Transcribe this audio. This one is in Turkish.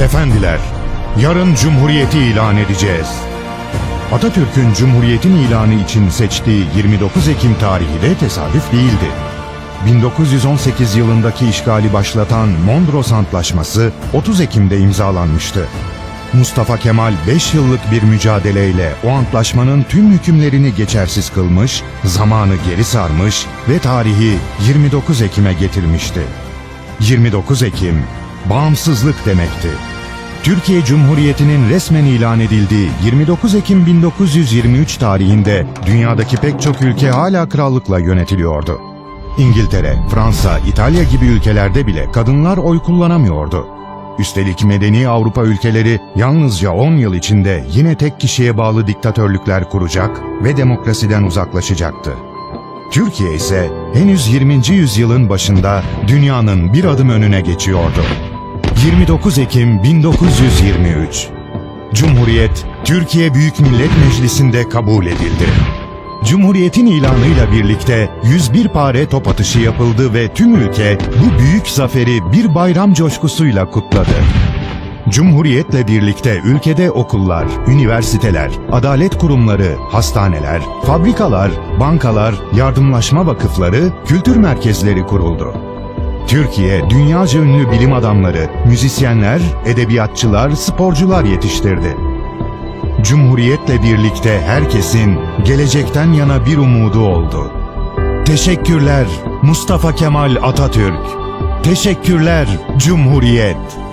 Efendiler, yarın Cumhuriyeti ilan edeceğiz. Atatürk'ün Cumhuriyet'in ilanı için seçtiği 29 Ekim tarihi de tesadüf değildi. 1918 yılındaki işgali başlatan Mondros Antlaşması 30 Ekim'de imzalanmıştı. Mustafa Kemal 5 yıllık bir mücadeleyle o antlaşmanın tüm hükümlerini geçersiz kılmış, zamanı geri sarmış ve tarihi 29 Ekim'e getirmişti. 29 Ekim, bağımsızlık demekti. Türkiye Cumhuriyeti'nin resmen ilan edildiği 29 Ekim 1923 tarihinde dünyadaki pek çok ülke hala krallıkla yönetiliyordu. İngiltere, Fransa, İtalya gibi ülkelerde bile kadınlar oy kullanamıyordu. Üstelik medeni Avrupa ülkeleri yalnızca 10 yıl içinde yine tek kişiye bağlı diktatörlükler kuracak ve demokrasiden uzaklaşacaktı. Türkiye ise henüz 20. yüzyılın başında dünyanın bir adım önüne geçiyordu. 29 Ekim 1923 Cumhuriyet Türkiye Büyük Millet Meclisi'nde kabul edildi. Cumhuriyetin ilanıyla birlikte 101 pare top atışı yapıldı ve tüm ülke bu büyük zaferi bir bayram coşkusuyla kutladı. Cumhuriyetle birlikte ülkede okullar, üniversiteler, adalet kurumları, hastaneler, fabrikalar, bankalar, yardımlaşma vakıfları, kültür merkezleri kuruldu. Türkiye, dünyaca ünlü bilim adamları, müzisyenler, edebiyatçılar, sporcular yetiştirdi. Cumhuriyetle birlikte herkesin gelecekten yana bir umudu oldu. Teşekkürler Mustafa Kemal Atatürk. Teşekkürler Cumhuriyet.